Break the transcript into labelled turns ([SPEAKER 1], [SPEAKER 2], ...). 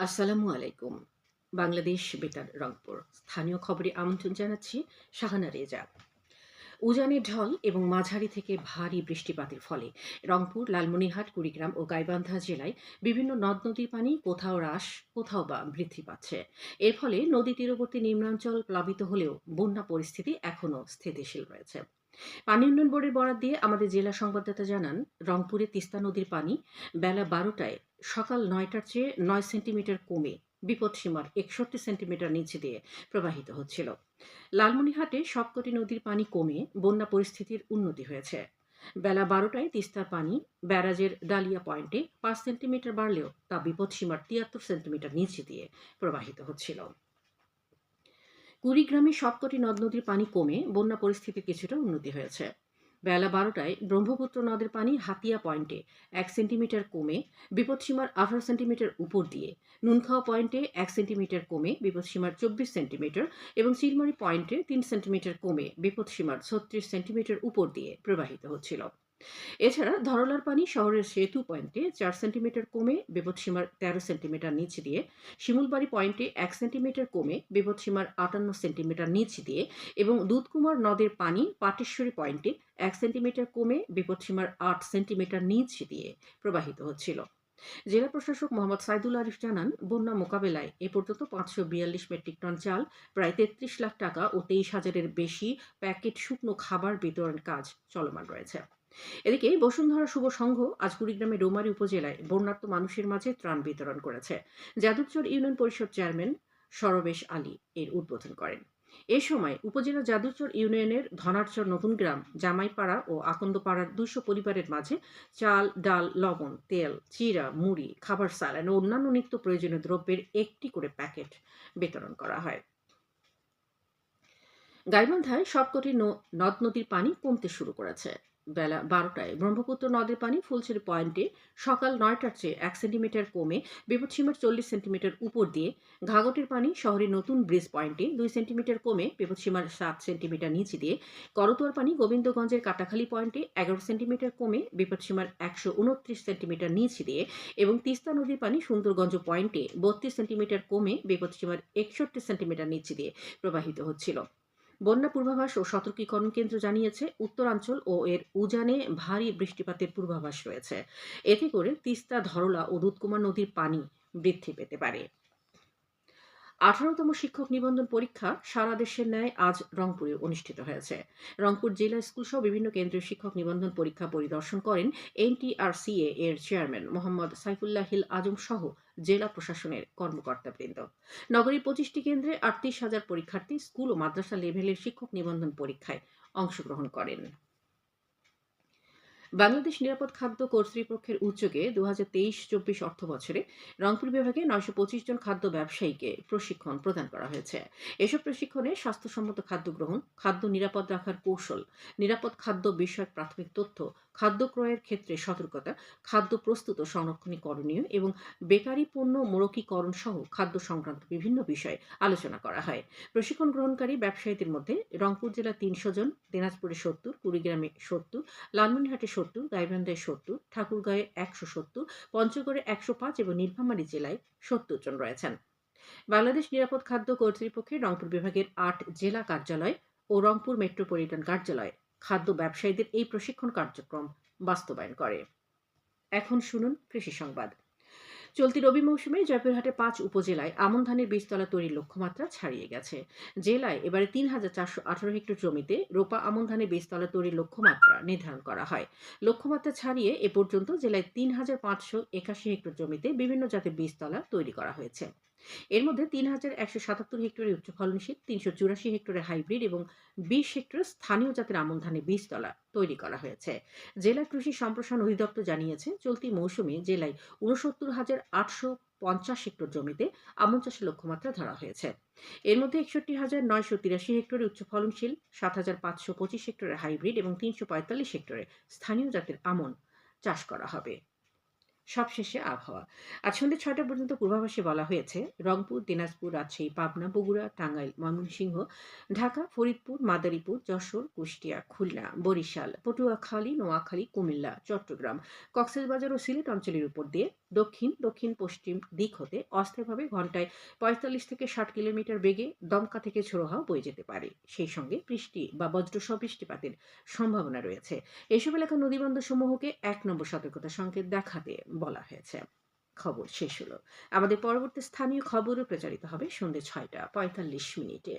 [SPEAKER 1] আসসালামু আলাইকুম। বাংলাদেশ বেতার, রংপুর। স্থানীয় খবরে আমন্ত্রণ জানাচ্ছি শাহানা রেজা। উজানের ঢল এবং মাঝারি থেকে ভারী বৃষ্টিপাতের ফলে রংপুর, লালমনিরহাট, কুড়িগ্রাম ও গাইবান্ধা জেলায় বিভিন্ন নদ নদীর পানি কোথাও হ্রাস, কোথাও বা বৃদ্ধি পাচ্ছে। এর ফলে নদী তীরবর্তী নিম্নাঞ্চল প্লাবিত হলেও বন্যা পরিস্থিতি এখনও স্থিতিশীল রয়েছে। পানি উন্নয়ন বোর্ডের বরাদ দিয়ে আমাদের জেলা সংবাদদাতা জানান, রংপুরে তিস্তা নদীর পানি বেলা বারোটায় সকাল নয়টার চেয়ে নয় সেন্টিমিটার কমে। বিপদসীমার একষট্টি সেন্টিমিটার নিচে দিয়ে প্রবাহিত হচ্ছিল। লালমনিহাটে সবকটি নদীর পানি কমে, বন্যা পরিস্থিতির উন্নতি হয়েছে। বেলা বারোটায় তিস্তার পানি ব্যারাজের ডালিয়া পয়েন্টে পাঁচ সেন্টিমিটার বাড়লেও তা বিপদসীমার তিয়াত্তর সেন্টিমিটার নিচে দিয়ে প্রবাহিত হচ্ছিল। কুড়িগ্রামে সবকটি নদ নদীর পানি কমে, বন্যা পরিস্থিতির কিছুটা উন্নতি হয়েছে। বেলা বারোটায় ব্রহ্মপুত্র নদের পানি হাতিয়া পয়েন্টে এক সেন্টিমিটার কমে, বিপদসীমার আঠারো সেন্টিমিটার উপর দিয়ে নুনখাওয়া পয়েন্টে এক সেন্টিমিটার কমে, বিপদসীমার চব্বিশ সেন্টিমিটার এবং চিলমারি পয়েন্টে তিন সেন্টিমিটার কমে, বিপদসীমার ছত্রিশ সেন্টিমিটার উপর দিয়ে প্রবাহিত হচ্ছিল। এছাড়া ধরলার পানি শহরের সেতু পয়েন্টে চার সেন্টিমিটার কমে বিপদসীমার তেরো সেন্টিমিটার নিচ দিয়ে, শিমুলবাড়ি পয়েন্টে এক সেন্টিমিটার কমে বিপদসীমার আটান্ন সেন্টিমিটার নিচ দিয়ে এবং দুধকুমার নদের পানি পাটেশ্বরী পয়েন্টে এক সেন্টিমিটার কমে বিপদসীমার আট সেন্টিমিটার নিচ দিয়ে প্রবাহিত হচ্ছিল। জেলা প্রশাসক মোহাম্মদ সাইদুল আরিফ জানান, বন্যা মোকাবেলায় এ পর্যন্ত পাঁচশো বিয়াল্লিশ মেট্রিক টন চাল, প্রায় তেত্রিশ লাখ টাকা ও তেইশ হাজারের বেশি প্যাকেট শুকনো খাবার বিতরণ কাজ চলমান রয়েছে। এদিকে বসুন্ধরা শুভ সংঘ আজ কুড়িগ্রামের ডোমারী উপজেলায় বন্যার্ত মানুষের মাঝে ত্রাণ বিতরণ করেছে। যাদবচর ইউনিয়ন পরিষদ চেয়ারম্যান সরবেশ আলী এর উদ্বোধন করেন। এ সময় উপজেলা যাদুচর ইউনিয়নের ধনারচর নতুন গ্রাম, জামাইপাড়া ও আকন্দপাড়ার দুশো পরিবারের মাঝে চাল, ডাল, লবণ, তেল, চিরা, মুড়ি, খাবার সালান ও অন্যান্য নিত্য প্রয়োজনীয় দ্রব্যের একটি করে প্যাকেট বিতরণ করা হয়। গাইবান্ধায় সবকটি নদ নদীর পানি কমতে শুরু করেছে। বেলা বারোটায়। ব্রহ্মপুত্র নদের পানি ফুলছড়ি পয়েন্টে সকাল নয়টার চেয়ে এক সেন্টিমিটার কমে বিপদসীমার চল্লিশ সেন্টিমিটার উপর দিয়ে ঘাগটের পানি শহরের নতুন ব্রিজ পয়েন্টে দুই সেন্টিমিটার কমে বিপদসীমার সাত সেন্টিমিটার নিচে দিয়ে করতোয়ার পানি গোবিন্দগঞ্জের কাটাখালী পয়েন্টে এগারো সেন্টিমিটার কমে বিপদসীমার একশো উনত্রিশ সেন্টিমিটার নিচে দিয়ে এবং তিস্তা নদীর পানি সুন্দরগঞ্জ পয়েন্টে বত্রিশ সেন্টিমিটার কমে বিপদসীমার একষট্টি সেন্টিমিটার নিচে দিয়ে প্রবাহিত হচ্ছিল। বন্যা পূর্বাভাস ও সতর্কীকরণ কেন্দ্র জানিয়েছে, উত্তরাঞ্চল ও এর উজানে ভারী বৃষ্টিপাতের পূর্বাভাস রয়েছে। এতে করে তিস্তা, ধরলা ও দুধকুমার নদীর পানি বৃদ্ধি পেতে পারে। আঠারোতম শিক্ষক নিবন্ধন পরীক্ষা সারা দেশের ন্যায় আজ রংপুরে অনুষ্ঠিত হয়েছে। রংপুর জেলা স্কুল সহ বিভিন্ন কেন্দ্রীয় শিক্ষক নিবন্ধন পরীক্ষা পরিদর্শন করেন এনটিআরসিএ এর চেয়ারম্যান মোহাম্মদ সাইফুল্লাহ হিল আজম সহ জেলা প্রশাসনের কর্মকর্তাবৃন্দ। নগরীর পঁচিশটি কেন্দ্রে আটত্রিশ হাজার পরীক্ষার্থী স্কুল ও মাদ্রাসা লেভেলের শিক্ষক নিবন্ধন পরীক্ষায় অংশগ্রহণ করেন। বাংলাদেশ নিরাপদ খাদ্য কর্তৃপক্ষের উদ্যোগে দু হাজার তেইশ চব্বিশ অর্থ বছরে রংপুর বিভাগে নয়শো পঁচিশ জন খাদ্য ব্যবসায়ীকে প্রশিক্ষণ প্রদান করা হয়েছে। এসব প্রশিক্ষণে স্বাস্থ্যসম্মত খাদ্য গ্রহণ, খাদ্য নিরাপদ রাখার কৌশল, নিরাপদ খাদ্য বিষয়ক প্রাথমিক তথ্য খাদ্য ক্রয়ের ক্ষেত্রে সতর্কতা, খাদ্য প্রস্তুত ও সংরক্ষণী করণীয় এবং বেকারি পণ্য মোড়কীকরণ সহ খাদ্য সংক্রান্ত বিভিন্ন বিষয়ে আলোচনা করা হয়। প্রশিক্ষণ গ্রহণকারী ব্যবসায়ীদের মধ্যে রংপুর জেলা তিনশো জন, দিনাজপুরে সত্তর, কুড়িগ্রামে সত্তর লালমনিহাটে সত্তর, গাইবান্ধায় সত্তর, ঠাকুরগাঁয়ে একশো সত্তর, পঞ্চগড়ে একশো পাঁচ এবং নীলফামারী জেলায় সত্তর জন রয়েছেন। বাংলাদেশ নিরাপদ খাদ্য কর্তৃপক্ষের রংপুর বিভাগের আট জেলা কার্যালয় ও রংপুর মেট্রোপলিটন কার্যালয় খাদ্য ব্যবসায়ীদের এই প্রশিক্ষণ কার্যক্রম বাস্তবায়ন করে। এখন শুনুন কৃষি সংবাদ। চলতি রবি মৌসুমে জয়পুরহাটে পাঁচ উপজেলায় আমন ধানের বীজতলা তৈরির লক্ষ্যমাত্রা ছাড়িয়ে গেছে। জেলায় এবারে তিন হাজার চারশো আঠারো হেক্টর জমিতে রোপা আমন ধানের বীজতলা তৈরির লক্ষ্যমাত্রা নির্ধারণ করা হয়। লক্ষ্যমাত্রা ছাড়িয়ে এ পর্যন্ত জেলায় তিন হাজার পাঁচশো একাশি হেক্টর জমিতে বিভিন্ন জাতের বীজতলা তৈরি করা হয়েছে। এর মধ্যে তিন হাজার একশো সাতাত্তর হেক্টরে উচ্চ ফলনশীল তিনশো চুরাশি হেক্টরে হাইব্রিড এবং বিশ হেক্টরের স্থানীয় জাতের আমন ধানের বীজতলা তৈরি করা হয়েছে। জেলা কৃষি সম্প্রসারণ অধিদপ্তর জানিয়েছে, চলতি মৌসুমে জেলায় উনসত্তর হাজার আটশো পঞ্চাশ হেক্টর জমিতে আমন চাষের লক্ষ্যমাত্রা ধরা হয়েছে। এর মধ্যে একষট্টি হাজার নয়শো তিরাশি হেক্টরে উচ্চ ফলনশীল সাত হাজার পাঁচশো পঁচিশ হেক্টরের হাইব্রিড এবং তিনশো পঁয়তাল্লিশ হেক্টরে স্থানীয় জাতের আমন চাষ করা হবে। সবশেষে আবহাওয়া। আজ সন্ধ্যে ছয়টা পর্যন্ত পূর্বাভাসে বলা হয়েছে, রংপুর, দিনাজপুর, রাজশাহী, পাবনা, বগুড়া, টাঙ্গাইল, ময়মনসিংহ, ঢাকা, ফরিদপুর, মাদারীপুর, যশোর, কুষ্টিয়া, খুলনা, বরিশাল, পটুয়াখালী, নোয়াখালী, কুমিল্লা, চট্টগ্রাম, কক্সবাজার ও সিলেট অঞ্চলের উপর দিয়ে দক্ষিণ দক্ষিণ, পশ্চিম দিক হতে অস্থায়ীভাবে ঘন্টায় পঁয়তাল্লিশ থেকে ষাট কিলোমিটার বেগে দমকা থেকে ঝোড়ো হাওয়া বয়ে যেতে পারে। সেই সঙ্গে বৃষ্টি বা বজ্রসহ বৃষ্টিপাতের সম্ভাবনা রয়েছে। এসব এলাকার নদীবন্দর সমূহকে এক নম্বর সতর্কতা সংকেত দেখাতে বলা হয়েছে। খবর শেষ হলো। আমাদের পরবর্তী স্থানীয় খবরও প্রচারিত হবে সন্ধ্যে ছয়টা পঁয়তাল্লিশ মিনিটে।